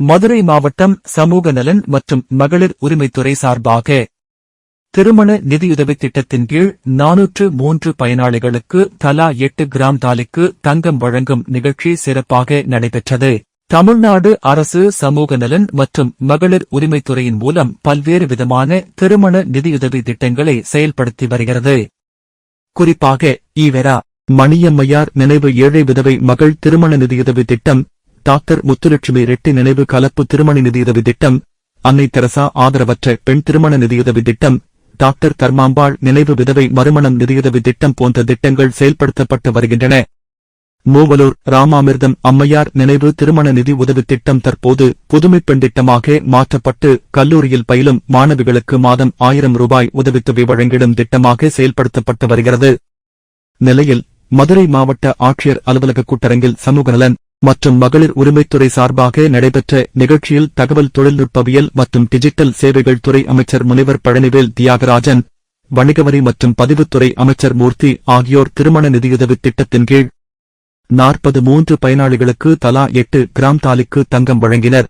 மதுரை மாவட்டம் சமூக நலன் மற்றும் மகளிர் உரிமைத்துறை சார்பாக திருமண நிதியுதவி திட்டத்தின் கீழ் நானூற்று மூன்று பயனாளிகளுக்கு தலா எட்டு கிராம் தாலிக்கு தங்கம் வழங்கும் நிகழ்ச்சி சிறப்பாக நடைபெற்றது. தமிழ்நாடு அரசு சமூக நலன் மற்றும் மகளிர் உரிமைத்துறையின் மூலம் பல்வேறு விதமான திருமண நிதியுதவி திட்டங்களை செயல்படுத்தி வருகிறது. குறிப்பாக ஈவெரா மணியம்மையார் நினைவு ஏழை விதவை மகள் திருமண நிதியுதவி திட்டம் டாக்டர் முத்துலட்சுமி ரெட்டி நினைவு கலப்பு திருமண நிதியுதவி திட்டம். அன்னை தெரசா ஆதரவற்ற பெண் திருமண நிதியுதவி திட்டம். டாக்டர் கர்மாம்பாள் நினைவு விதவை மறுமணம் நிதியுதவி திட்டம் போன்ற திட்டங்கள் செயல்படுத்தப்பட்டு வருகின்றன. மூவலூர் ராமாமிர்தம் அம்மையார் நினைவு திருமண நிதி உதவி திட்டம் தற்போது புதுமைப்பெண் திட்டமாக மாற்றப்பட்டு கல்லூரியில் பயிலும் மாணவிகளுக்கு மாதம் ஆயிரம் ரூபாய் உதவித்தொகை வழங்கிடும் திட்டமாக செயல்படுத்தப்பட்டு வருகிறது. நிலையில் மதுரை மாவட்ட ஆட்சியர் அலுவலக கூட்டரங்கில் சமூக நலன் மற்றும் மகளிர் உரிமைத்துறை சார்பாக நடைபெற்ற நிகழ்ச்சியில் தகவல் தொழில்நுட்பவியல் மற்றும் டிஜிட்டல் சேவைகள் துறை அமைச்சர் முனைவர் பழனிவேல் தியாகராஜன் வணிகவரி மற்றும் பதிவுத்துறை அமைச்சர் மூர்த்தி ஆகியோர் திருமண நிதியுதவி திட்டத்தின் கீழ் நாற்பது மூன்று பயனாளிகளுக்கு தலா எட்டு கிராம் தாலிக்கு தங்கம் வழங்கினர்.